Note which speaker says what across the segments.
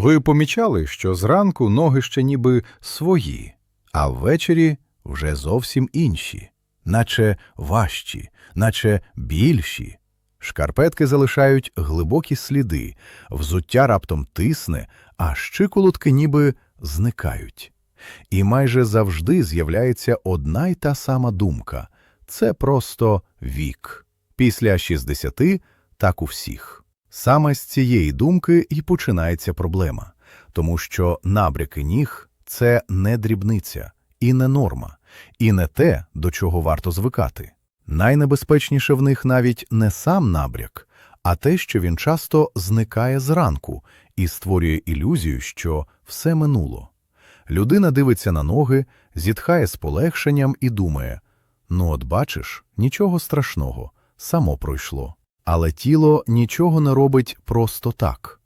Speaker 1: Ви помічали, що зранку ноги ще ніби свої, а ввечері вже зовсім інші, наче важчі, наче більші. Шкарпетки залишають глибокі сліди, взуття раптом тисне, а щиколотки ніби зникають. І майже завжди з'являється одна й та сама думка – це просто вік. Після 60 – так у всіх. Саме з цієї думки і починається проблема, тому що набряки ніг – це не дрібниця і не норма, і не те, до чого варто звикати. Найнебезпечніше в них навіть не сам набряк, а те, що він часто зникає зранку і створює ілюзію, що все минуло. Людина дивиться на ноги, зітхає з полегшенням і думає «Ну от бачиш, нічого страшного, само пройшло». Але тіло нічого не робить просто так.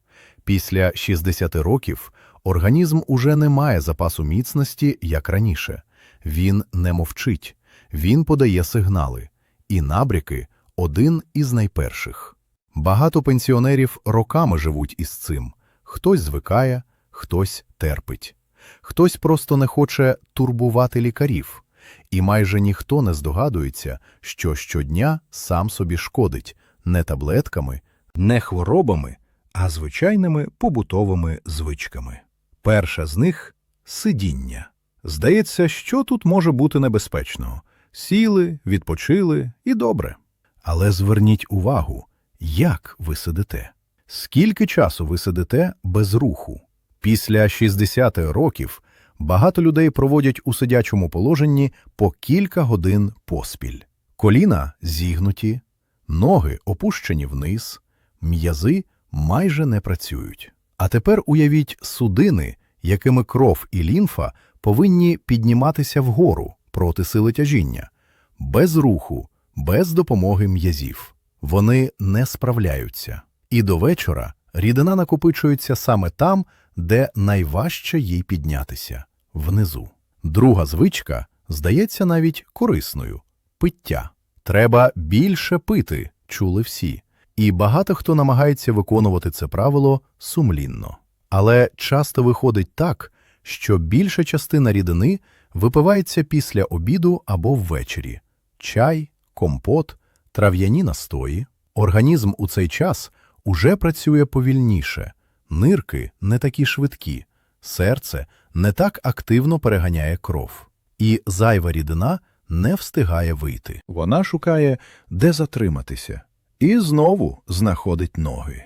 Speaker 1: Після 60 років організм уже не має запасу міцності, як раніше. Він не мовчить, він подає сигнали. І набряки – один із найперших. Багато пенсіонерів роками живуть із цим. Хтось звикає, хтось терпить. Хтось просто не хоче турбувати лікарів. І майже ніхто не здогадується, що щодня сам собі шкодить не таблетками, не хворобами, а звичайними побутовими звичками. Перша з них – сидіння. Здається, що тут може бути небезпечного? Сіли, відпочили і добре. Але зверніть увагу, як ви сидите. Скільки часу ви сидите без руху? Після 60 років багато людей проводять у сидячому положенні по кілька годин поспіль. Коліна зігнуті, ноги опущені вниз, м'язи майже не працюють. А тепер уявіть судини, якими кров і лімфа повинні підніматися вгору проти сили тяжіння, без руху, без допомоги м'язів. Вони не справляються. І до вечора рідина накопичується саме там, де найважче їй піднятися внизу. Друга звичка здається навіть корисною пиття. Треба більше пити, чули всі. І багато хто намагається виконувати це правило сумлінно. Але часто виходить так, що більша частина рідини випивається після обіду або ввечері чай, компот, трав'яні настої. Організм у цей час уже працює повільніше, нирки не такі швидкі, серце не так активно переганяє кров, і зайва рідина не встигає вийти. Вона шукає, де затриматися, і знову знаходить ноги.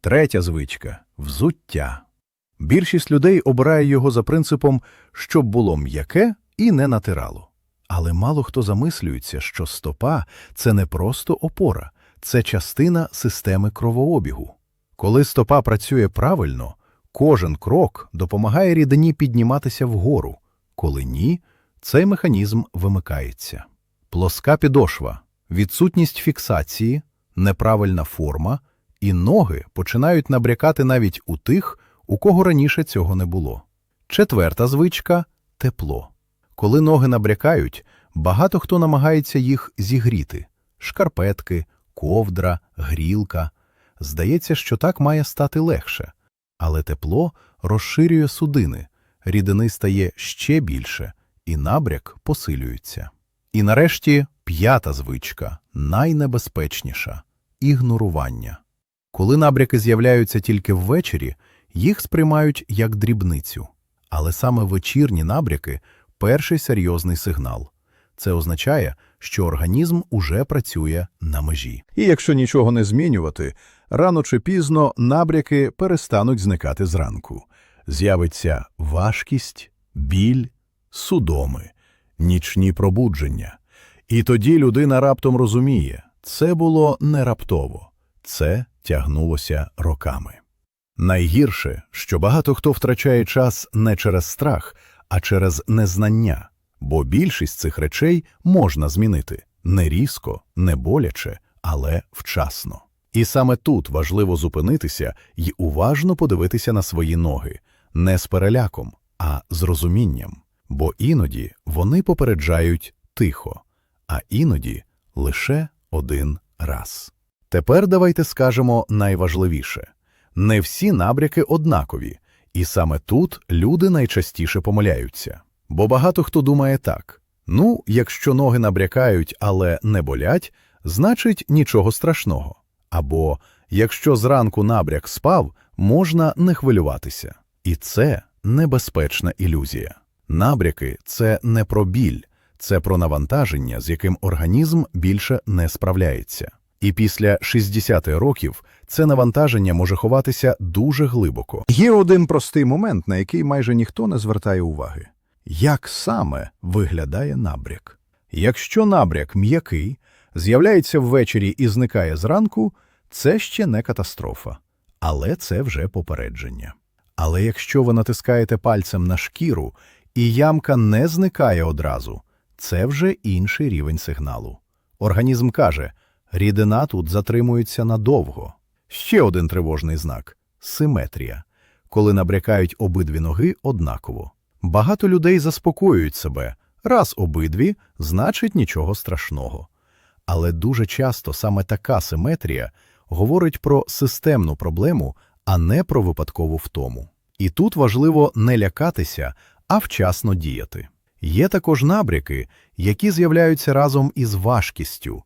Speaker 1: Третя звичка взуття. Більшість людей обирає його за принципом, щоб було м'яке і не натирало. Але мало хто замислюється, що стопа це не просто опора, це частина системи кровообігу. Коли стопа працює правильно, кожен крок допомагає рідині підніматися вгору, коли ні, цей механізм вимикається. Плоска підошва, відсутність фіксації, неправильна форма, і ноги починають набрякати навіть у тих, у кого раніше цього не було. Четверта звичка тепло. Коли ноги набрякають, багато хто намагається їх зігріти шкарпетки, ковдра, грілка. Здається, що так має стати легше, але тепло розширює судини, рідини стає ще більше, і набряк посилюється. І нарешті п'ята звичка, найнебезпечніша ігнорування. Коли набряки з'являються тільки ввечері, їх сприймають як дрібницю. Але саме вечірні набряки перший серйозний сигнал. Це означає, що організм уже працює на межі. І якщо нічого не змінювати, рано чи пізно набряки перестануть зникати зранку. З'явиться важкість, біль, судоми, нічні пробудження. І тоді людина раптом розуміє, це було не раптово, це тягнулося роками. Найгірше, що багато хто втрачає час не через страх, а через незнання, бо більшість цих речей можна змінити не різко, не боляче, але вчасно. І саме тут важливо зупинитися і уважно подивитися на свої ноги, не з переляком, а з розумінням, бо іноді вони попереджають тихо, а іноді лише один раз. Тепер давайте скажемо найважливіше не всі набряки однакові, І саме тут люди найчастіше помиляються. Бо багато хто думає так: ну, якщо ноги набрякають, але не болять, значить нічого страшного. Або якщо зранку набряк спав, можна не хвилюватися. І це небезпечна ілюзія. Набряки це не про біль, це про навантаження, з яким організм більше не справляється. І після 60 років це навантаження може ховатися дуже глибоко.
Speaker 2: Є один простий момент, на який майже ніхто не звертає уваги. Як саме виглядає набряк? Якщо набряк м'який, з'являється ввечері і зникає зранку, це ще не катастрофа, але це вже попередження. Але якщо ви натискаєте пальцем на шкіру і ямка не зникає одразу, це вже інший рівень сигналу. Організм каже, рідина тут затримується надовго. Ще один тривожний знак симетрія, коли набрякають обидві ноги однаково. Багато людей заспокоюють себе раз обидві, значить нічого страшного. Але дуже часто саме така симетрія говорить про системну проблему, а не про випадкову втому. І тут важливо не лякатися, а вчасно діяти. Є також набряки, які з'являються разом із важкістю,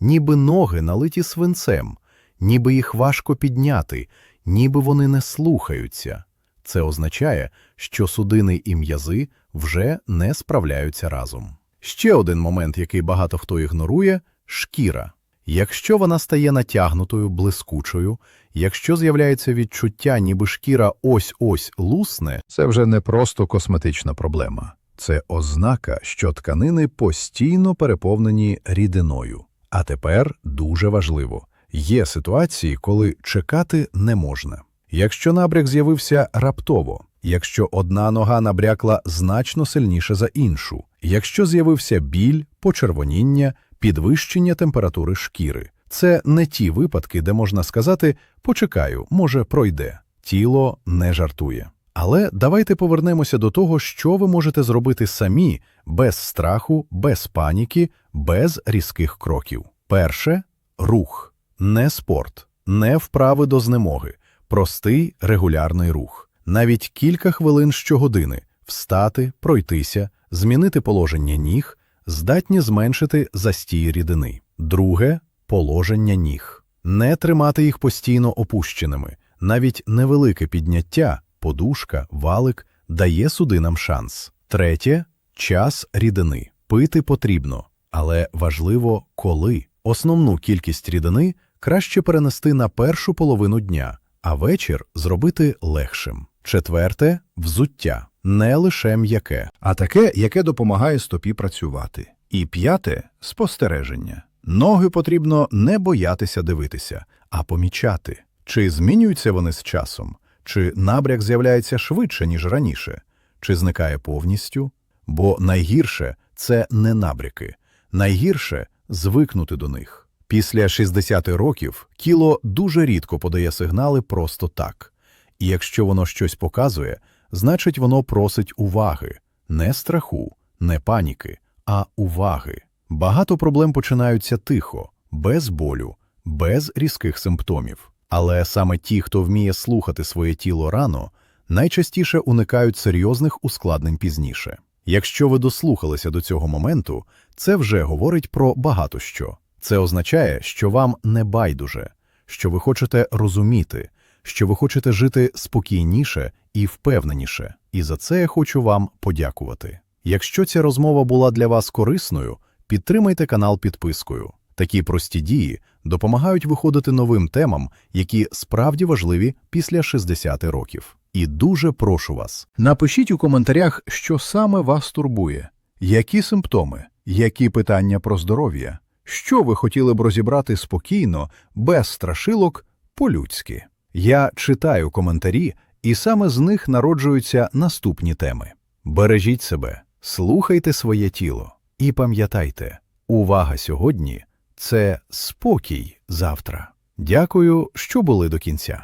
Speaker 2: ніби ноги налиті свинцем, ніби їх важко підняти, ніби вони не слухаються. Це означає, що судини і м'язи вже не справляються разом. Ще один момент, який багато хто ігнорує шкіра. Якщо вона стає натягнутою, блискучою, якщо з'являється відчуття, ніби шкіра ось-ось лусне, Це вже не просто косметична проблема. Це ознака, що тканини постійно переповнені рідиною. А тепер дуже важливо є ситуації, коли чекати не можна. Якщо набряк з'явився раптово, якщо одна нога набрякла значно сильніше за іншу, якщо з'явився біль, почервоніння, підвищення температури шкіри, це не ті випадки, де можна сказати почекаю, може пройде. Тіло не жартує. Але давайте повернемося до того, що ви можете зробити самі без страху, без паніки, без різких кроків. Перше рух, не спорт, не вправи до знемоги, простий регулярний рух. Навіть кілька хвилин щогодини встати, пройтися, змінити положення ніг, здатні зменшити застій рідини. Друге положення ніг. Не тримати їх постійно опущеними. Навіть невелике підняття, подушка, валик дає судинам шанс. Третє час рідини. Пити потрібно, але важливо коли. Основну кількість рідини краще перенести на першу половину дня, а вечір зробити легшим. Четверте взуття. Не лише м'яке, а таке, яке допомагає стопі працювати. І п'яте спостереження. Ноги потрібно не боятися дивитися, а помічати. Чи змінюються вони з часом, чи набряк з'являється швидше, ніж раніше, чи зникає повністю? Бо найгірше це не набряки, найгірше звикнути до них. Після 60 років кіло дуже рідко подає сигнали просто так. І якщо воно щось показує, значить воно просить уваги, не страху, не паніки, а уваги. Багато проблем починаються тихо, без болю, без різких симптомів. Але саме ті, хто вміє слухати своє тіло рано, найчастіше уникають серйозних ускладнень пізніше. Якщо ви дослухалися до цього моменту, це вже говорить про багато що. Це означає, що вам не байдуже, що ви хочете розуміти, що ви хочете жити спокійніше і впевненіше. І за це я хочу вам подякувати. Якщо ця розмова була для вас корисною, підтримайте канал підпискою. Такі прості дії допомагають виходити новим темам, які справді важливі після 60 років. І дуже прошу вас. Напишіть у коментарях, що саме вас турбує, які симптоми, які питання про здоров'я, що ви хотіли б розібрати спокійно, без страшилок, по-людськи. Я читаю коментарі, і саме з них народжуються наступні теми. Бережіть себе, слухайте своє тіло і пам'ятайте, увага сьогодні – це спокій завтра. Дякую, що були до кінця.